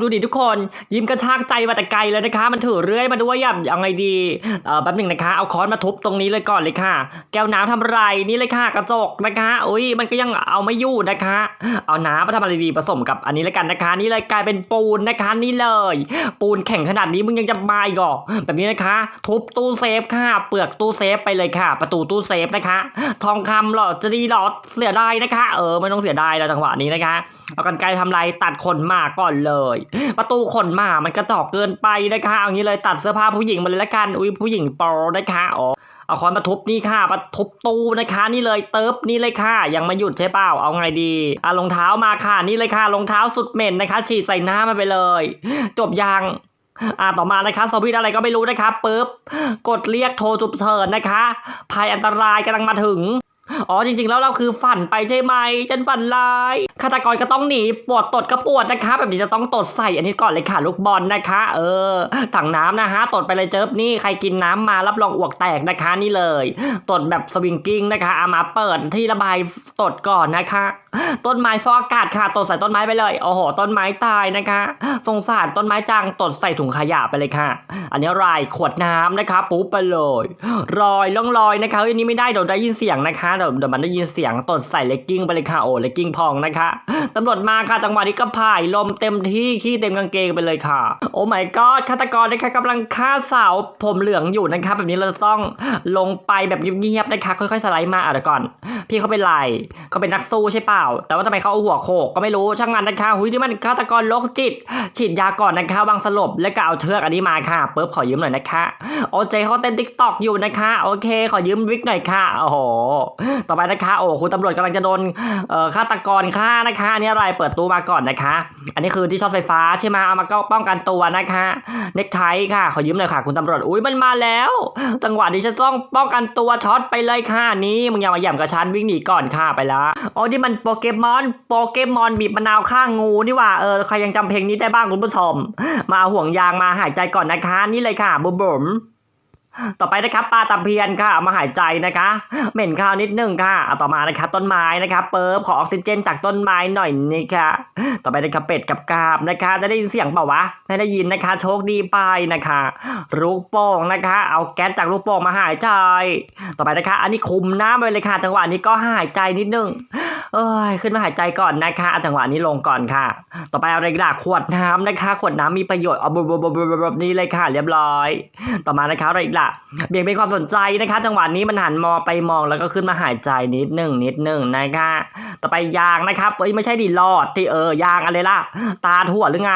ดูดิทุกคน ยิ้มกระชากใจมาแต่ไกลเลยนะคะ มันถือเรื่อยมาด้วยอะยังไงดีเออแป๊บหนึ่งนะคะ เอาค้อนมาทุบตรงนี้เลยก่อนเลยค่ะ แก้วน้ำทำอะไรนี่เลยค่ะกระจกนะคะอุ้ยมันก็ยังเอาไม่อยู่นะคะ เอาน้ำมาทำอะไรดีผสมกับอันนี้แล้วกันนะคะ นี่เลยกลายเป็นปูนนะคะนี่เลย ปูนแข็งขนาดนี้มึงยังจะมาอีกหรอแบบนี้นะคะ ทุบตู้เซฟค่ะ เปลือกตู้เซฟไปเลยค่ะ ประตูตู้เซฟนะคะ ทองคำเหรอจะดีเหรอเสียดายนะคะ เออไม่ต้องเสียดายแล้วจังหวะนี้นะคะเอากันไกลทำลายตัดขนหมาก่อนเลยประตูขนหมามันกระจอกเกินไปนะคะเอางี้เลยตัดเสื้อผ้าผู้หญิงมาเลยละกันอุ้ยผู้หญิงปอนะคะอ๋อเอาค้อนมาทุบนี่ค่ะมาทุบตู้นะคะ นี่เลยเติบนี่เลยค่ะ ยังไม่หยุดใช่เปล่าเอาไงดีอะรองเท้ามาค่ะนี่เลยค่ะรองเท้าสุดเหม็นนะคะ ฉีดใส่หน้ามันไปเลย จบยังอ่าต่อมานะคะสวิตอะไรก็ไม่รู้นะคะปุ๊บกดเรียกโทรฉุกเฉินนะคะภัยอันตรายกำลังมาถึง อ๋อจริงๆแล้วเราคือฝันไปใช่ไหมฉันฝันร้ายฆาตกรก็ต้องหนีปวดตดก็ปวดนะคะ แบบนี้จะต้องตดใส่อันนี้ก่อนเลยค่ะลูกบอลนะคะ เออ ถังน้ำนะฮะตดไปเลยเจิบนี่ใครกินน้ำมารับรองอวกแตกนะคะนี่เลย ตดแบบสวิงกิ้งนะคะเอามาเปิดที่ระบายตดก่อนนะคะ ต้นไม้ฟอกอากาศค่ะตดใส่ต้นไม้ไปเลยโอ้โหต้นไม้ตายนะคะ สงสารต้นไม้จังตดใส่ถุงขยะไปเลยค่ะ อันนี้รายขวดน้ำนะคะ ปุ๊บไปเลย รอยล่องรอยนะคะยอันนี้ไม่ได้เดี๋ยวได้ยินเสียงนะคะเดี๋ยวเดี๋ยวมันได้ยินเสียงตดใส่เลกกิ้งไปเลยค่ะโอ้เลกกิ้งพองนะคะตำรวจมาค่ะจังหวะนี้ก็ผ่ายลมเต็มที่ขี้เต็มกางเกงไปเลยค่ะ โอ้ my god ฆาตกรนะคะกำลังฆ่าสาวผมเหลืองอยู่นะคะแบบนี้เราจะต้องลงไปแบบเงียบๆนะคะค่อยๆสไลด์มาอะเดี๋ยวก่อน พี่เขาเป็นไรเขาเป็นนักสู้ใช่เปล่า แต่ว่าทำไมเขาเอาหัวโขกก็ไม่รู้ช่างมันนะคะหุยที่มันฆาตกรโรคจิต ฉีดยาก่อนนะคะวางสลบแล้วก็เอาเชือกอันนี้มาค่ะเปุ๊บขอยืมหน่อยนะคะโอเจเขาเต้นติ๊กตอกอยู่นะคะ โอเค ขอยืมวิกหน่อยค่ะโอ้โหต่อไปนะคะ โอ้คุณตำรวจกำลังจะโดนฆาตกรฆ่านะคะอันนี้อะไรเปิดตู้มาก่อนนะคะ อันนี้คือที่ช็อตไฟฟ้าใช่ไหมเอามาก็ป้องกันตัวนะคะ เน็กไทค่ะ ขอยืมหน่อยค่ะ คุณตำรวจอุ้ยมันมาแล้ว จังหวะนี้ฉันต้องป้องกันตัวช็อตไปเลยค่ะนี่มึงอย่ามาหย่ำกับฉันวิ่งหนีก่อนค่ะไปละอ๋อที่มันโปเกมอนโปเกมอนบีบมะนาวข้างงูนี่ว่าเออใครยังจำเพลงนี้ได้บ้างคุณผู้ชมมาห่วงยางมาหายใจก่อนนะคะ นี่เลยค่ะบุ๋ม ต่อไปนะครับปลาตะเพียนค่ะเอามาหายใจนะคะเหม็นข้าวนิดนึงค่ะเอาต่อมานะคะต้นไม้นะคะเปิบขอออกซิเจนจากต้นไม้หน่อยนี่ค่ะต่อไปนะคะเป็ดกับกาบนะคะ จะได้ยินเสียงเปล่าวะไม่ได้ยินนะคะ โชคดีไปนะคะลูกโป่งนะคะ เอาแก๊สจากลูกโป่งมาหายใจ ต่อไปนะคะ อันนี้คุมหน้าไปเลยค่ะ จังหวะนี้ก็หายใจนิดนึงเอ้ยขึ้นมาหายใจก่อนนะคะเอาจังหวะนี้ลงก่อนค่ะ ต่อไปอะไรล่ะขวดน้ำนะคะ ขวดน้ำมีประโยชน์เอาบบบบบบนี่เลยค่ะ เรียบร้อย ต่อมานะคะอะไรอีกล่ะเบี่ยงเบนความสนใจนะคะ จังหวะนี้มันหันมองไปมองแล้วก็ขึ้นมาหายใจนิดหนึ่งนิดหนึ่งนะคะต่อไปยางนะครับเอ้ยไม่ใช่ดิลอดที่เออยางอะไรล่ะ ตาถั่วหรือไง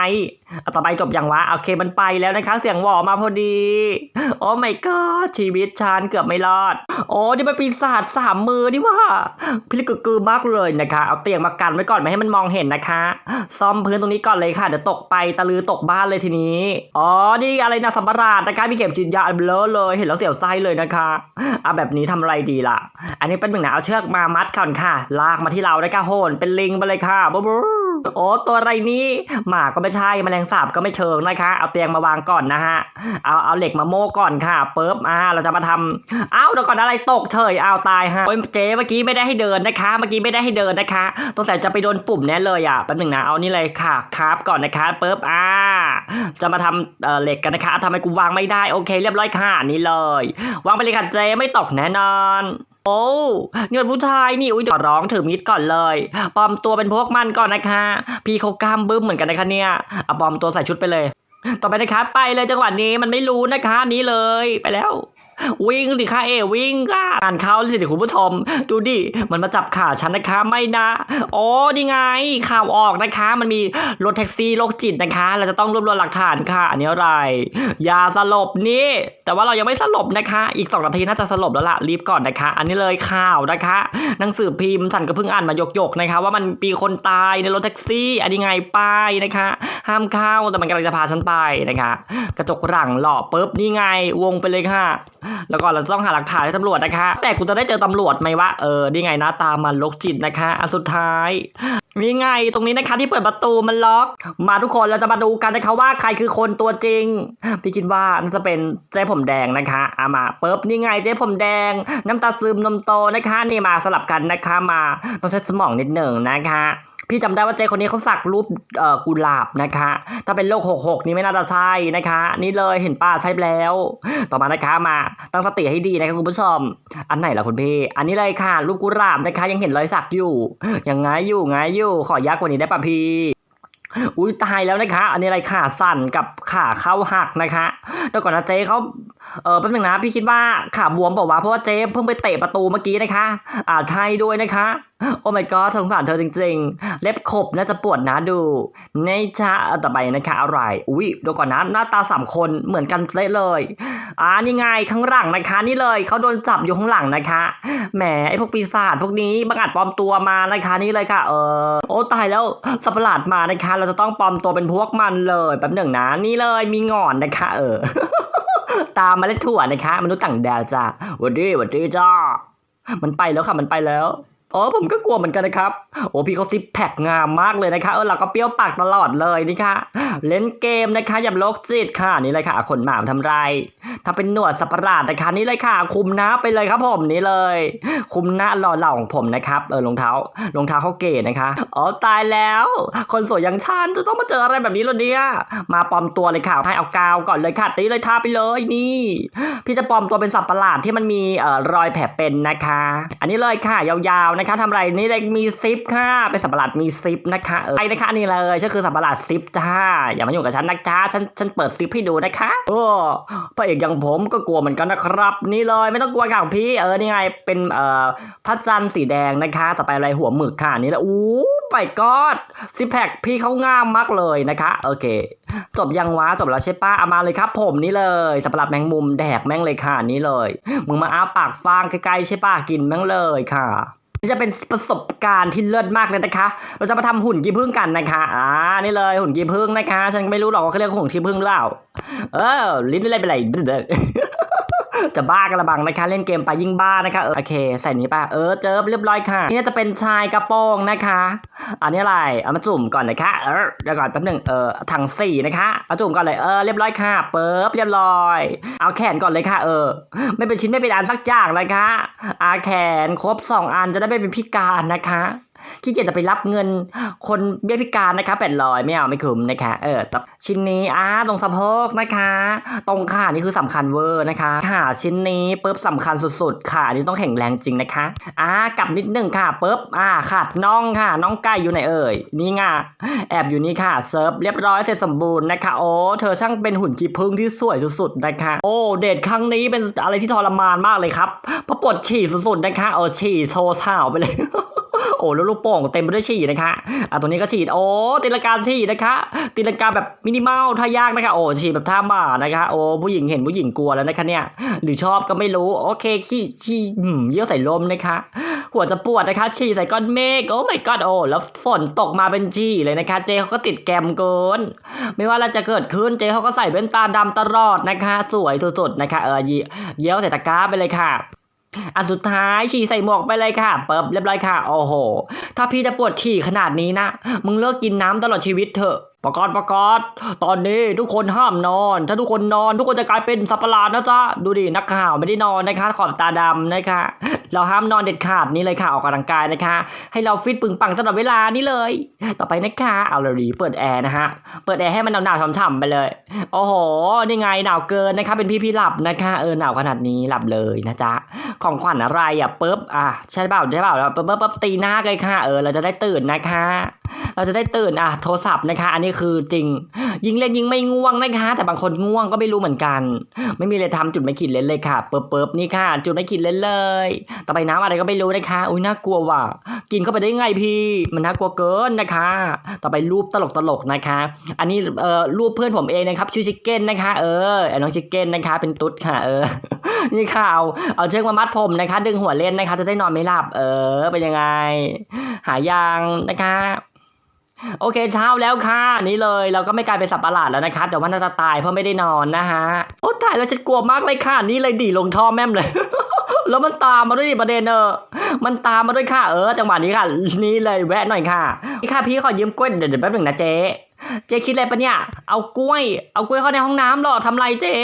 อะต่อไปจบอย่างวะโอเคมันไปแล้วนะคะเสียงหวอมาพอดี โอ้ my god ชีวิตฉันเกือบไม่รอด โอ้นี่มันปีศาจสามมือนี่ว่าพิลึกกือมากเลยนะคะ เอาเตียงมากันไว้ก่อนไม่ให้มันมองเห็นนะคะ ซ่อมพื้นตรงนี้ก่อนเลยค่ะเดี๋ยวตกไปตะลือตกบ้านเลยทีนี้อ๋อนี่อะไรนะสัมภาระนะคะมีเข็มฉีดยาอันเบลอเลยเห็นแล้วเสียวไส้เลยนะคะเอาแบบนี้ทำอะไรดีล่ะ อันนี้เป็นหนึ่งนะเอาเชือกมามัดก่อนค่ะ ลากมาที่เราได้ค่ะโหนเป็นลิงไปเลยค่ะบ๊บบ๊บ โอ้ตัวอะไรนี้หมาก็ไม่ใช่แมลงสาบก็ไม่เชิงนะคะ เอาเตียงมาวางก่อนนะฮะเอาเอาเหล็กมาโม่ก่อนค่ะปุ๊บอ่าเราจะมาทำเอ้าเดี๋ยวก่อนอะไรตกเฉยเอาตายฮะโอ้ยเจ๊เมื่อกี้ไม่ได้ให้เดินนะคะ เมื่อกี้ไม่ได้ให้เดินนะคะสงสัยจะไปโดนปุ่มแน่เลยอะแป๊บหนึ่งนะเอานี่เลยค่ะครับก่อนนะคะปุ๊บอ่าจะมาทำเอ่อเหล็กกันนะคะทำไมกูวางไม่ได้โอเค เรียบร้อยค่ะนี่เลย วางไปเลยค่ะเจ๊ไม่ตกแน่นอน โอ้นี่มันผู้ชายนี่อุ้ยร้องถือมีดก่อนเลยปลอมตัวเป็นพวกมันก่อนนะคะ พี่เขากล้ามบึ้มเหมือนกันนะคะเนี่ยเอาปลอมตัวใส่ชุดไปเลย ต่อไปนะคะไปเลยจังหวะนี้มันไม่รู้นะคะนี้เลยไปแล้ว วิ่งสิค่ะเอวิ่งค่ะอ่านเขาสิคุณผู้ชมดูดิมันมาจับขาฉันนะคะไม่นะโอ้นี่ไงข่าวออกนะคะ มันมีรถแท็กซี่โรคจิตนะคะ เราจะต้องรวบรวมหลักฐานค่ะ อันนี้อะไรยาสลบนี่แต่ว่าเรายังไม่สลบนะคะ อีกสองนาทีน่าจะสลบแล้วล่ะรีบก่อนนะคะ อันนี้เลยข่าวนะคะ หนังสือพิมพ์สันก็เพิ่งอ่านมาหยกๆนะคะ ว่ามันมีคนตายในรถแท็กซี่ อันนี้ไงป้ายนะคะ ห้ามเข้าแต่มันกำลังจะพาฉันไปนะคะ กระจกหลังหล่อปุ๊บนี่ไงวงไปเลยค่ะแล้วก็เราต้องหาหลักฐานให้ตำรวจนะคะ แต่กูจะได้เจอตำรวจไหมวะเออนี่ไงน้าตามันลกจิตนะคะอันสุดท้ายนี่ไงตรงนี้นะคะที่เปิดประตูมันล็อก มาทุกคนเราจะมาดูกันนะคะว่าใครคือคนตัวจริง พี่คิดว่าน่าจะเป็นเจ๊ผมแดงนะคะอามาปุ๊บนี่ไงเจ๊ผมแดง น้ำตาซึมนมโตนะคะ นี่มาสลับกันนะคะมาต้องใช้สมองนิดหนึ่งนะคะ พี่จำได้ว่าเจ๊คนนี้เขาสักรูปเอ่อกุหลาบนะคะ ถ้าเป็นโรคหกหกนี่ไม่น่าจะใช่นะคะ นี่เลยเห็นป้าใช่แล้ว ต่อมานะคะมาตั้งสติให้ดีนะคะคุณผู้ชม อันไหนล่ะคุณพี่ อันนี้เลยค่ะรูปกุหลาบนะคะ ยังเห็นรอยสักอยู่ยังไงอยู่ไงอยู่ขอยากกว่านี้ได้ป่ะพี่ อุ้ยตายแล้วนะคะ อันนี้อะไรขาสั่นกับขาเข้าหักนะคะเดี๋ยวก่อนนะเจ๊เขาเออแป๊บนึงนะพี่คิดว่าขาบวมเปล่าวะเพราะว่าเจ๊เพิ่งไปเตะประตูเมื่อกี้นะคะ อ่าใช่ด้วยนะคะ โอ้ my god สงสารเธอจริง ๆ เล็บขบน่าจะปวดนะดูในชาต่อไปนะคะอะไรอุ้ยเดี๋ยวก่อนนะหน้าตาสามคนเหมือนกันเละเลยอ่านี่ไงข้างหลังนะคะ นี่เลยเขาโดนจับอยู่ข้างหลังนะคะแหมไอพวกปีศาจพวกนี้บังอาจปลอมตัวมานะคะนี่เลยค่ะ เออโอ้ตายแล้วสัปหลาดมานะคะเราจะต้องปลอมตัวเป็นพวกมันเลยแป๊บหนึ่งนะนี่เลยมีงอนนะคะเออ ตามมาเล็ดถั่วนะคะมนุษย์ต่างดาวจ้าวัดดีวัดดีจ้ามันไปแล้วค่ะมันไปแล้ว อ๋อผมก็กลัวเหมือนกันนะครับ โอ้พี่เขาซิปแพคงามมากเลยนะคะ เออเราก็เปรี้ยวปากตลอดเลยนี่ค่ะ เล่นเกมนะคะอย่าโลกจิตค่ะนี่เลยค่ะขนหมามทำไร ถ้าเป็นหนวดสัตว์ประหลาดนะคะนี่เลยค่ะ คุมหน้าไปเลยครับผมนี่เลย คุมหน้าหล่อเหล่าของผมนะครับ เออรองเท้ารองเท้าเขาเก๋นะคะอ๋อตายแล้ว คนสวยอย่างฉันจะต้องมาเจออะไรแบบนี้หรอเนี่ย มาปลอมตัวเลยค่ะให้เอากาวก่อนเลยค่ะตีเลยทาไปเลยนี่ พี่จะปลอมตัวเป็นสัตว์ประหลาดที่มันมีเอ่อรอยแผลเป็นนะคะ อันนี้เลยค่ะยาวๆนะคะทำอะไรนี่เลยมีซิปค่ะเป็นสัตว์ปะหลาดมีซิปนะคะเออไอ้นะคะนี่เลยฉันคือสัตว์ปะหลาดซิปจ้าอย่ามายุ่งกับฉันนะจ้าฉันฉันเปิดซิปให้ดูนะคะโอ้พระเอกอย่างผมก็กลัวเหมือนกันนะครับ นี่เลยไม่ต้องกลัวค่ะพี่เออนี่ไงเป็นเอ่อพระจันทร์สีแดงนะคะ ต่อไปอะไรหัวหมึกค่ะนี่แหละอู้ไปกอดซิปแพคพี่เขางามมากเลยนะคะโอเค จบยังวะจบแล้วใช่ป้าเอามาเลยครับ ผมนี่เลยสับปะรดแมงมุมแดกแม่งเลยค่ะนี่เลยมึงมาอ้าปากฟางใกล้ๆใช่ป้ากินแม่งเลยค่ะ จะเป็นประสบการณ์ที่เลิศมากเลยนะคะ เราจะมาทำหุ่นกีพึ่งกันนะคะ อ่า นี่เลยหุ่นกีพึ่งนะคะ ฉันไม่รู้หรอกว่าเขาเรียกหุ่นกีพึ่งหรือเปล่า เออ ลิ้นไม่เล่นไปไหน จะบ้ากันละบังนะคะ เล่นเกมไปยิ่งบ้านะคะเออโอเค ใส่นี้ป่ะเออเจอเรียบร้อยค่ะ นี่จะเป็นชายกระโปรงนะคะ อันนี้อะไรเอามาจุ่มก่อนนะคะเออเดี๋ยวก่อนแป๊บหนึงเออถังสี่นะคะเอาจุ่มก่อนเลยเออเรียบร้อยค่ะเปิบเรียบร้อย เอาแขนก่อนเลยค่ะ เออ ไม่เป็นชิ้นไม่เป็นอันสักอย่างเลยค่ะอาแขนครบสองอันจะได้ไม่เป็นพิการนะคะ ขี้เกียจจะไปรับเงินคนเบี้ยพิการนะคะแปดร้อยไม่เอาไม่คุ้มนะคะ เออแต่ชิ้นนี้อ่าตรงสะโพกนะคะ ตรงขานี่คือสำคัญเวอร์นะคะขาชิ้นนี้ปุ๊บสำคัญสุดๆขานี่ต้องแข็งแรงจริงนะคะอ่ากลับนิดนึงค่ะปุ๊บอ่าขาดน่องค่ะน่องไก่อยู่ไหนเอ่ยนี่ไงแอบอยู่นี่ค่ะเซิร์ฟเรียบร้อยเสร็จสมบูรณ์นะคะโอ้เธอช่างเป็นหุ่นกีพึ่งที่สวยสุดๆนะคะ โอ้เดทครั้งนี้เป็นอะไรที่ทรมานมากเลยครับเพราะปวดฉี่สุดๆนะคะเออฉี่โชว์สาวไปเลย โอ้แล้วลูกโป่งเต็มไปด้วยฉี่นะคะอะตัวนี้ก็ฉีดโอ้ตีลังกาฉีดนะคะตีลังกาแบบมินิมอลท่ายากนะคะโอ้ฉีดแบบท่าหมานะคะโอ้ผู้หญิงเห็นผู้หญิงกลัวแล้วนะคะเนี่ยหรือชอบก็ไม่รู้โอเคขี้ขี้หืมเยี่ยวใส่ลมนะคะหัวจะปวดนะคะฉี่ใส่ก้อนเมฆโอ้ my god โอ้แล้วฝนตกมาเป็นฉี่เลยนะคะ เจเขาก็ติดแกมเกิน ไม่ว่าอะไรจะเกิดขึ้นเจเขาก็ใส่แว่นตาดำตลอดนะคะ สวยสุดๆนะคะเออเยี่เยี่ยวใส่ตะกร้าไปเลยค่ะ อันสุดท้ายฉี่ใส่หมวกไปเลยค่ะเปิบเรียบร้อยค่ะ โอ้โห ถ้าพี่จะปวดฉี่ขนาดนี้นะ มึงเลิกกินน้ำตลอดชีวิตเถอะ ประกาศประกาศ ตอนนี้ทุกคนห้ามนอน ถ้าทุกคนนอน ทุกคนจะกลายเป็นสัตว์ประหลาดนะจ๊ะ ดูดิ นักข่าวไม่ได้นอนนะคะ ขอบตาดำนะคะ เราห้ามนอนเด็ดขาดนี่เลยค่ะ ออกกำลังกายนะคะ ให้เราฟิตปึงปังตลอดเวลานี่เลย ต่อไปนะคะ เอาเลยดีเปิดแอร์นะฮะ เปิดแอร์ให้มันหนาวๆฉ่ำๆไปเลย โอ้โห นี่ไงหนาวเกินนะคะ เป็นพี่พี่หลับนะคะ เออหนาวขนาดนี้หลับเลยนะจ๊ะ ของขวัญอะไรอะปุ๊บ อะใช่เปล่าใช่เปล่าแล้วปุ๊บปุ๊บปุ๊บตีหน้าเลยค่ะ เออ เราจะได้ตื่นนะคะ เราจะได้ตื่นอะโทรศัพท์นะคะ อันนี้คือจริง ยิงเล่นยิงไม่ง่วงนะคะ แต่บางคนง่วงก็ไม่รู้เหมือนกัน ไม่มีอะไรทำจุดไม่ขีดเล่นเลยค่ะ เปิบเปิบนี่ค่ะ จุดไม่ขีดเล่นเลย ต่อไปน้ำอะไรก็ไม่รู้นะคะอุ้ยน่ากลัวว่ะกินเข้าไปได้ไงพี่ มันน่ากลัวเกินนะคะ ต่อไปรูปตลกตลกนะคะ อันนี้เอ่อรูปเพื่อนผมเองนะครับชื่อชิคเก้นนะคะ เออไอ้น้องชิคเก้นนะคะ เป็นตุ๊ดค่ะ เออนี่ค่ะเอาเอาเชือกมามัดผมนะคะ ดึงหัวเล่นนะคะ จะได้นอนไม่หลับ เออ เป็นยังไง หายางนะคะ โอเคเช้าแล้วค่ะนี่เลย เราก็ไม่กลายเป็นสัตว์ประหลาดแล้วนะคะแต่ว่าน่าจะตายเพราะไม่ได้นอนนะฮะโอ้ตายแล้วฉันกลัวมากเลยค่ะ นี่เลยดีลงท่อแม่มเลย แล้วมันตามมาด้วยประเด็นเออมันตามมาด้วยค่ะเออจังหวะนี้ค่ะ นี่เลยแวะหน่อยค่ะนี่ค่ะพี่ขอยืมกล้วยเดี๋ยวแป๊บหนึ่งนะเจ๊ เจ๊คิดอะไรปะเนี่ย เอากล้วย เอากล้วยเข้าในห้องน้ำหรอทำไรเจ๊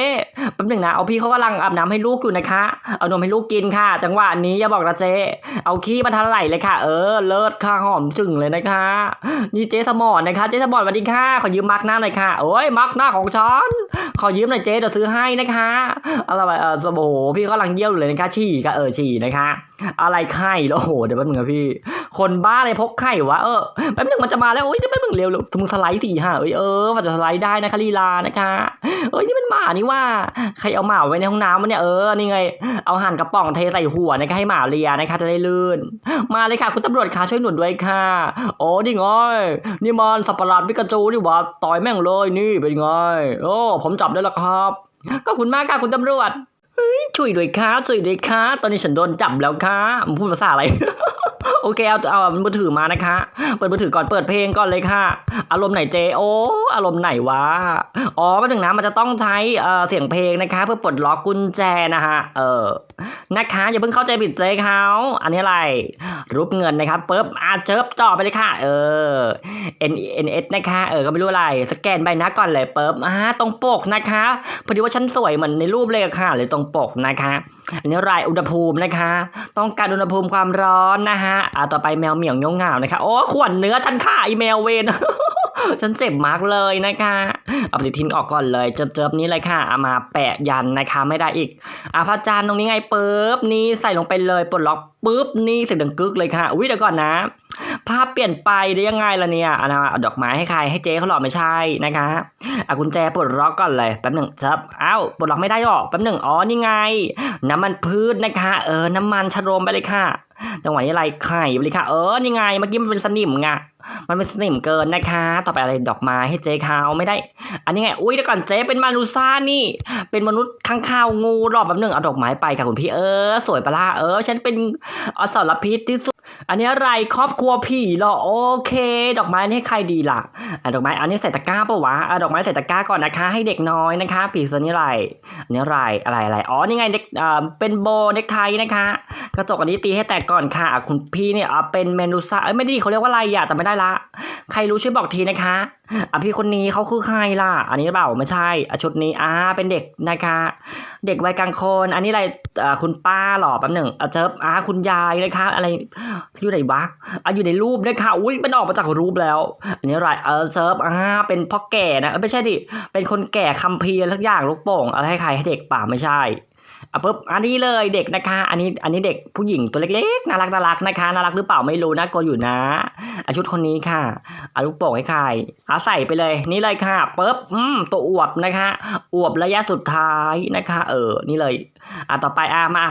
แป๊บหนึ่งนะ เอาพี่เขากำลังอาบน้ำให้ลูกอยู่นะคะ เอานมให้ลูกกินค่ะ จังหวะนี้อย่าบอกนะเจ๊ เอาขี้มาทันไหลเลยค่ะ เออ เลิศค่ะหอมจึงเลยนะคะ นี่เจ๊สมอนนะคะ เจ๊สมอนสวัสดีค่ะ ขอยืมมาร์กหน้าหน่อยค่ะ โอ้ยมาร์กหน้าของฉัน ขอยืมหน่อยเจ๊เดี๋ยวซื้อให้นะคะอะไรเออโอ้โหพี่เขากำลังเยี่ยวอยู่เลยนะคะ ฉี่ก็เออฉี่นะคะ อะไรไข่แล้วโอ้โห เดี๋ยวแป๊บหนึ่งนะพี่ คนบ้าอะไรพกไข่วะ เออ แป๊บนึงมันจะมาแล้ว โอ้ยเดี๋ยวแป๊บนึงเร็วๆสมมติสไลดสี่ห้าเอ้ยเออมันจะสไลด์ได้นะคะลีลานะคะเอ้ยนี่มันหมานี่ว่าใครเอาหมาไว้ในห้องน้ำวะเนี่ยเออนี่ไงเอาหั่นกระป๋องเทใส่หัวนะคะให้หมาเลียนะคะจะได้ลื่น มาเลยค่ะคุณตำรวจค่ะช่วยหนุนด้วยค่ะ โอ้นี่ไงนี่มันสัตว์ปะหลาดปิกาจูนี่หว่าต่อยแม่งเลยนี่เป็นไงโอ้ผมจับได้แล้วครับก็คุณมากค่ะคุณตำรวจช่วยด้วยค่ะช่วยด้วยค่ะตอนนี้ฉันโดนจับแล้วค่ะมันพูดภาษาอะไร โอเคเอาเอามือถือมานะคะ เปิดมือถือก่อนเปิดเพลงก่อนเลยค่ะ อารมณ์ไหนเจโออารมณ์ไหนวะอ๋อมาถึงนะมันจะต้องใช้เอ่อเสียงเพลงนะคะ เพื่อปลดล็อกกุญแจนะฮะเออ นะคะอย่าเพิ่งเข้าใจผิดเจเขาอันนี้อะไร รูปเงินนะครับปุ๊บอาเจิบจ่อไปเลยค่ะ เออ N N S นะคะ เออก็ไม่รู้อะไร สแกนใบหน้าก่อนเลยปุ๊บอ่าตรงปกนะคะพอดีว่าฉันสวยเหมือนในรูปเลยค่ะเลยตรงปกนะคะอันนี้รายอุณหภูมินะคะ ต้องการอุณหภูมิความร้อนนะฮะอ่าต่อไปแมวเหมียวเงี้ยวเงานะคะโอ้ขวัญเนื้อฉันค่ะอีแมวเวน ฉันเจ็บมากเลยนะคะ เอาปฏิทินออกก่อนเลยเจิบๆนี้เลยค่ะเอามาแปะยันนะคะ ไม่ได้อีกอะพระจันทร์ตรงนี้ไงปุ๊บนี่ใส่ลงไปเลยปลดล็อกปุ๊บนี่เสียงดังกึกเลยค่ะอุ้ยเดี๋ยวก่อนนะ ภาพเปลี่ยนไปได้ยังไงล่ะเนี่ยอันนะเอาดอกไม้ให้ใครให้เจ๊เขาหรอไม่ใช่นะคะอะกุญแจปลดล็อกก่อนเลยแป๊บหนึ่งครับอ้าวปลดล็อกไม่ได้หรอกแป๊บหนึ่งอ๋อนี่ไง น้ำมันพืชนะคะ เออน้ำมันชะโรมไปเลยค่ะจังหวะนี้อะไรไข่ไปเลยค่ะเออนี่ไงเมื่อกี้มันเป็นสนิมไง มันเป็นสนิมเกินนะคะ ต่อไปอะไรดอกไม้ให้เจ๊เขาไม่ได้ อันนี้ไง อุ้ยเดี๋ยวก่อนเจ๊เป็นมนุษย์ซ่านี่ เป็นมนุษย์ข้างคาวงูรอบแบบหนึ่งเอาดอกไม้ไปค่ะคุณพี่เออ สวยปะล่ะเออ ฉันเป็นอสรพิษที่สุด อันนี้อะไรครอบครัวผีเหรอโอเค ดอกไม้นี่ให้ใครดีล่ะอะดอกไม้อันนี้ใส่ตะกร้าปะวะอะดอกไม้ใส่ตะกร้าก่อนนะคะ ให้เด็กน้อยนะคะ ผีเสื้อนี่อะไรอันนี้อะไรอะไรอะไรอ๋อนี่ไงเด็กอ่าเป็นโบเด็กไทยนะคะ กระจกอันนี้ตีให้แตกก่อนค่ะอะคุณพี่เนี่ยอะเป็นเมนูซ่าเอ้ยไม่ดีเขาเรียกว่าอะไรอะแต่ไม่ได้ละ ใครรู้ช่วยบอกทีนะคะ อะพี่คนนี้เขาคือใครล่ะ อันนี้หรือเปล่าไม่ใช่อะชุดนี้อ่าเป็นเด็กนะคะ เด็กวัยกลางคน อันนี้อะไรอ่าคุณป้าหรอแป๊บหนึ่งอะเจิบอ่าคุณยายนะคะ อะไรอยู่ไหนวะอะอยู่ในรูปนะคะอุ้ยมันออกมาจากรูปแล้ว อันนี้อะไรเออเซิร์ฟอ่าเป็นพ่อแก่นะไม่ใช่ดิเป็นคนแก่คัมภีร์สักอย่างลูกโป่งอะไรใครให้เด็กป่าไม่ใช่ อะปุ๊บอันนี้เลยเด็กนะคะ อันนี้อันนี้เด็กผู้หญิงตัวเล็กๆน่ารักน่ารักนะคะน่ารักหรือเปล่าไม่รู้นะกลัวอยู่นะอาชุดคนนี้ค่ะอาลูกโป่งให้ใครอาใส่ไปเลย นี่เลยค่ะปุ๊บอืมตัวอวบนะคะ อวบระยะสุดท้ายนะคะ เออ นี่เลยอะต่อไปอะมา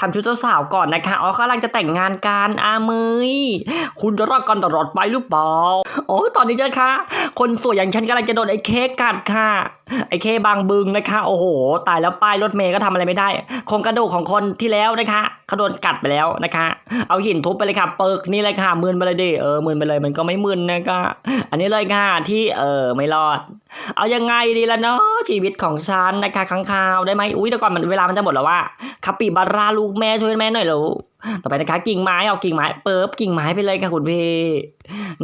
ทำชุดเจ้าสาวก่อนนะคะอ๋อกำลังจะแต่งงานกันอาเมยคุณจะรักกันตลอดไปหรือเปล่าโอ้ตอนนี้เจ้าค่ะคนสวยอย่างฉันกำลังจะโดนไอ้เค้กกัดค่ะ ไอ้เค้บางบึงนะคะ โอ้โห ตายแล้วป้ายรถเมย์ก็ทำอะไรไม่ได้คงกระดูกของคนที่แล้วนะคะ เขาโดนกัดไปแล้วนะคะ เอาหินทุบไปเลยค่ะ เปิกนี่เลยค่ะมืนไปเลยดิเออมืนไปเลยมันก็ไม่มึนนะก็อันนี้เลยค่ะที่เออไม่รอด เอายังไงดีล่ะเนาะชีวิตของฉันนะคะค้างคาวได้ไหมอุ้ยแต่ก่อนมันเวลามันจะหมดแล้วว่าคาปิบาราลูกแม่ช่วยแม่หน่อยเหรอ ต่อไปนะคะ กิ่งไม้เอากิ่งไม้เปิบกิ่งไม้ไปเลยค่ะคุณพี่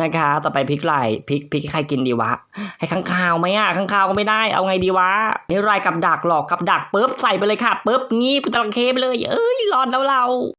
นะคะ ต่อไปพริกไหลพริกพริกใครกินดีวะ ให้ข้างคาวไหมอะข้างคาวก็ไม่ได้เอาไงดีวะนี่รายกับดักหลอกกับดักเปิบใส่ไปเลยค่ะเปิบงี้เป็นตะลังเคไปเลย เอ้ยรอดแล้วเรา